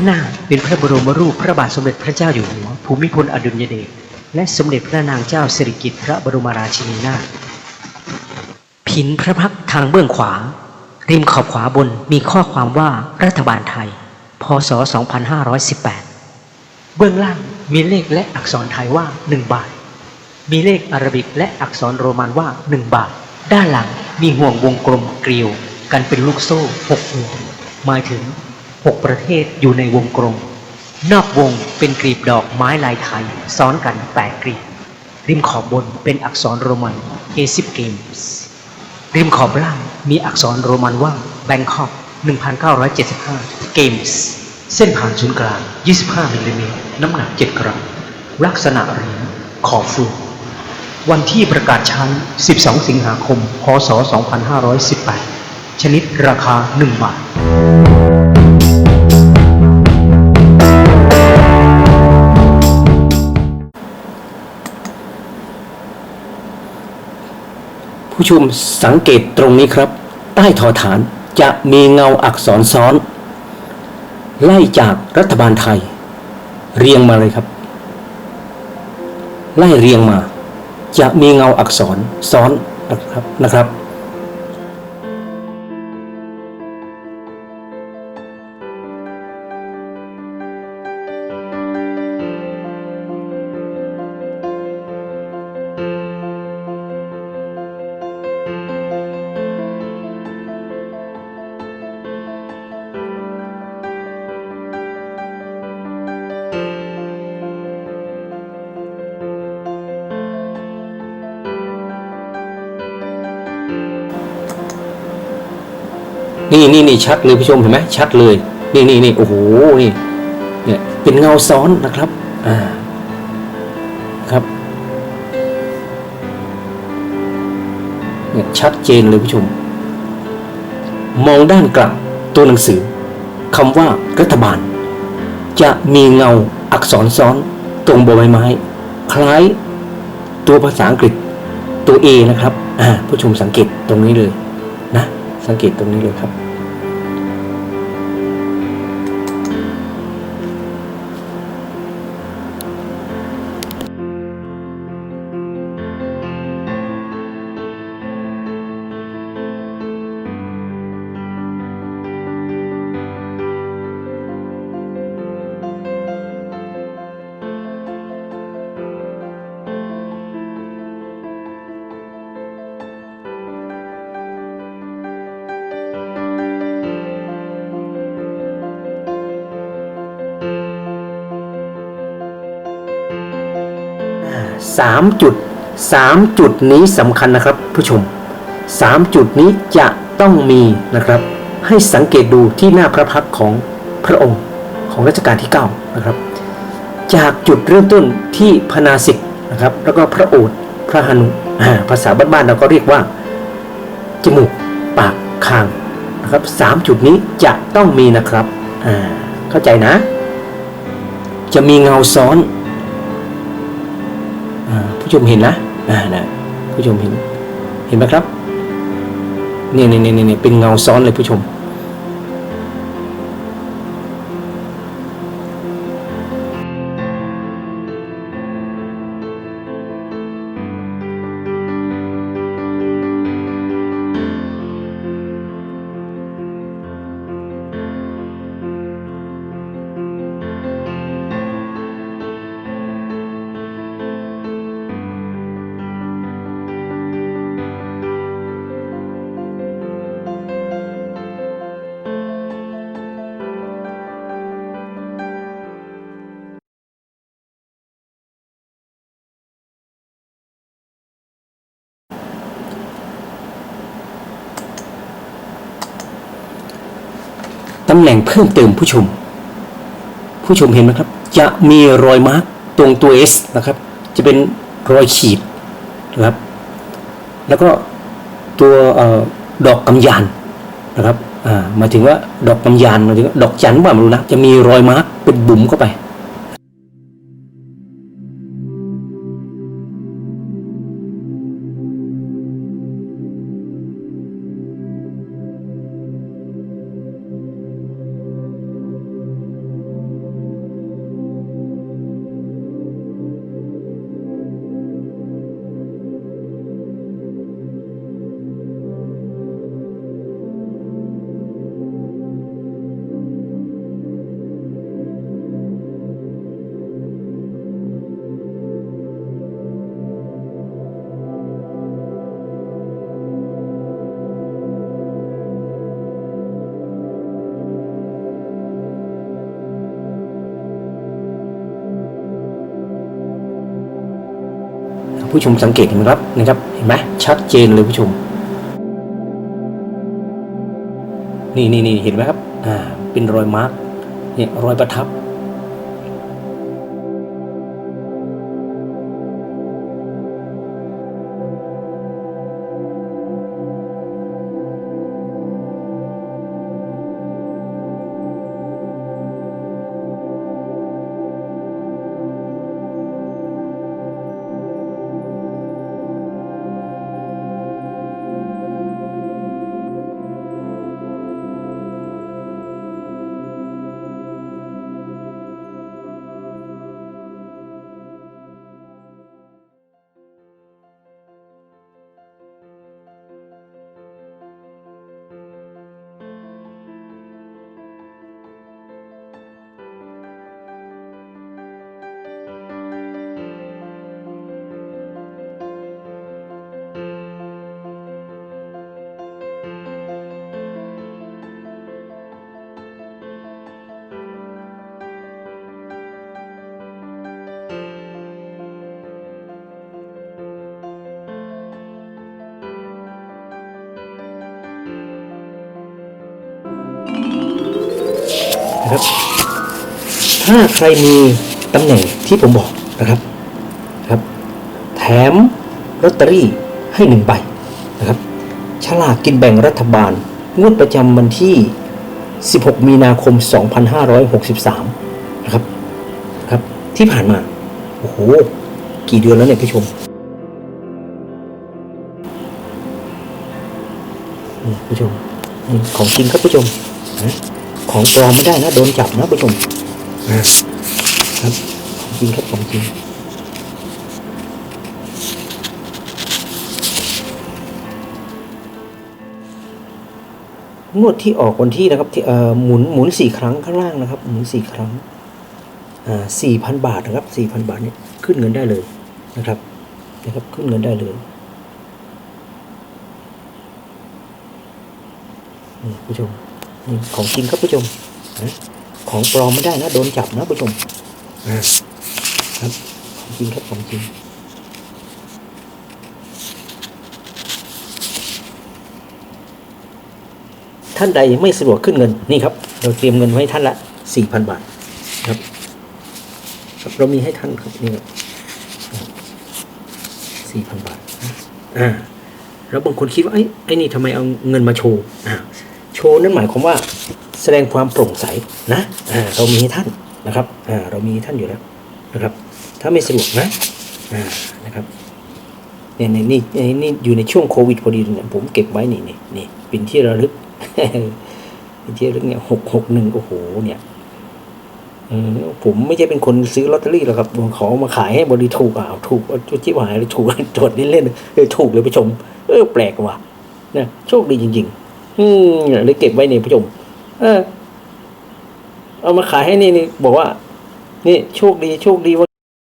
านหน้าเป็นพระบรมรูปพระบาทสมเด็จพระเจ้าอยู่หัว ภูมิพลอดุลยเดชและสมเด็จพระนางเจ้าสิริกิติ์พระบรมราชินีนาถผินพระพักทางเบื้องขวา ริมขอบขวาบนมีข้อความว่ารัฐบาลไทย พศ 2518 เบื้องล่างมีเลขและอักษรไทยว่า 1 บาท มีเลขอารบิกและอักษรโรมันว่า 1 บาท ด้านหลังมีห่วงวงกลมเกลียว กันเป็นลูกโซ่6ห่วงหมายถึง 6ประเทศอยู่ในวงกลม นอกวงเป็นกลีบดอกไม้ลายไทย ซ้อนกันแปดกลีบ ริมขอบบนเป็นอักษรโรมัน A10 Games ริมขอบล่างมีอักษรโรมันว่า Bangkok 1975 Games เส้นผ่านศูนย์กลาง 25มิลลิเมตรน้ำหนัก 7 กรัม ลักษณะเหรียญขอบฟูวันที่ประกาศใช้ 12 สิงหาคม พศ 2518 ชนิดราคา 1 บาท ผู้ชมสังเกตตรงนี้ครับ ใต้ทอฐานจะมีเงาอักษรซ้อน ไล่จากรัฐบาลไทย เรียงมาเลยครับ ไล่เรียงมา จะมีเงาอักษรซ้อนนะครับนะครับ นี่นี่นี่ชัดเลยผู้ชมเห็นไหมชัดเลย นี่นี่นี่โอ้โหนี่เนี่ยเป็นเงาซ้อนนะครับอ่าครับเนี่ยชัดเจนเลยผู้ชม มองด้านกลับตัวหนังสือคำว่ารัฐบาล จะมีเงาอักษรซ้อนตรงบใบไม้ คล้ายตัวภาษาอังกฤษตัว A นะครับ อ่าผู้ชมสังเกตตรงนี้เลยนะ สังเกตตรงนี้เลยครับ สามจุดสามจุดนี้สำคัญนะครับผู้ชมสามจุดนี้จะต้องมีนะครับ ให้สังเกตดูที่หน้าพระพักของพระองค์ของรัชกาลที่9นะครับ จากจุดเริ่มต้นที่พนาสิกนะครับ แล้วก็พระโอษฐ์พระหนุภาษาบ้านๆเราก็เรียกว่า จมูก ปากคางนะครับสามจุดนี้จะต้องมีนะครับเข้าใจนะ จะมีเงาซ้อนอผู้ชมเห็นนะอ่านะผู้ชมเห็น เห็นไหมครับนี่นี่นี่นี่เป็นเงาซ้อนเลยผู้ชม ตำแหน่งเพิ่มเติมผู้ชม ผู้ชมเห็นไหมครับ จะมีรอยมาร์กตรงตัว S นะครับ จะเป็นรอยขีดนะครับ แล้วก็ตัวออดอกกำยานนะครับหมายถึงว่าดอกกำยานหมายถึงดอกจันทร์ว่าไม่รู้นะจะมีรอยมาร์กเป็นบุ๋มเข้าไป ผู้ชมสังเกตเห็นไหมครับนะครับเห็นไหมชัดเจนเลยผู้ชม นี่นี่นี่เห็นไหมครับอ่าเป็นรอยมาร์กเนี่ยรอยประทับ นะครับ ถ้าใครมีตำแหน่งที่ผมบอกนะครับครับ แถมลอตเตอรี่ให้หนึ่งใบนะครับ ฉลากกินแบ่งรัฐบาล งวดประจำวันที่ 16 มีนาคม 2563 นะครับครับ ที่ผ่านมา โอ้โห กี่เดือนแล้วเนี่ยผู้ชมนี่ผู้ชมนี่ของจริงครับผู้ชมนะ ของปลอมไม่ได้นะโดนจับนะผู้ชมอ่าครับของจริงครับของจริงงวดที่ออกวันที่นะครับที่เอ่อหมุนหมุนสี่ครั้งข้างล่างนะครับ หมุนสี่ครั้งอ่าสี่พันบาทนะครับสี่พันบาทเนี่ยขึ้นเงินได้เลยนะครับนะครับขึ้นเงินได้เลยนี่ผู้ชมนี่ ของจริงครับผู้ชมของปลอมไม่ได้นะโดนจับนะผู้ชมครับของจริงครับของจริงท่านใดไม่สะดวกขึ้นเงินนี่ครับ เราเตรียมเงินไว้ท่านละสี่พันบาทครับครับเรามีให้ท่านครับนี่ครับสี่พันบาทอ่าแล้วบางคนคิดว่าไอ้ไอ้นี่ทำไมเอาเงินมาโชว์อ่า โชว์นั่นหมายความว่าแสดงความโปร่งใสนะเรามีท่านนะครับเรามีท่านอยู่แล้วนะครับ ถ้าไม่สะดวกนะนะครับเนี่ยในนี่นี่นี่อยู่ในช่วงโควิดพอดีเนี่ยผมเก็บไว้นี่นี่นี่เป็นที่ระลึกเป็นที่ระลึกเนี่ยหกหกหนึ่งโอ้โหเนี่ยผมไม่ใช่เป็นคนซื้อลอตเตอรี่หรอกครับผมขอมาขายให้บริถูกอ่าถูกจุดจิบหายเลยถูกตรวจเล่นๆเออถูกเลยไปชม เออแปลกว่ะนี่ยโชคดีจริง ๆ อืมเลยเก็บไว้เนี่ยผู้ชม เออ เอามาขายให้นี่นี่บอกว่า นี่โชคดีโชคดีว่า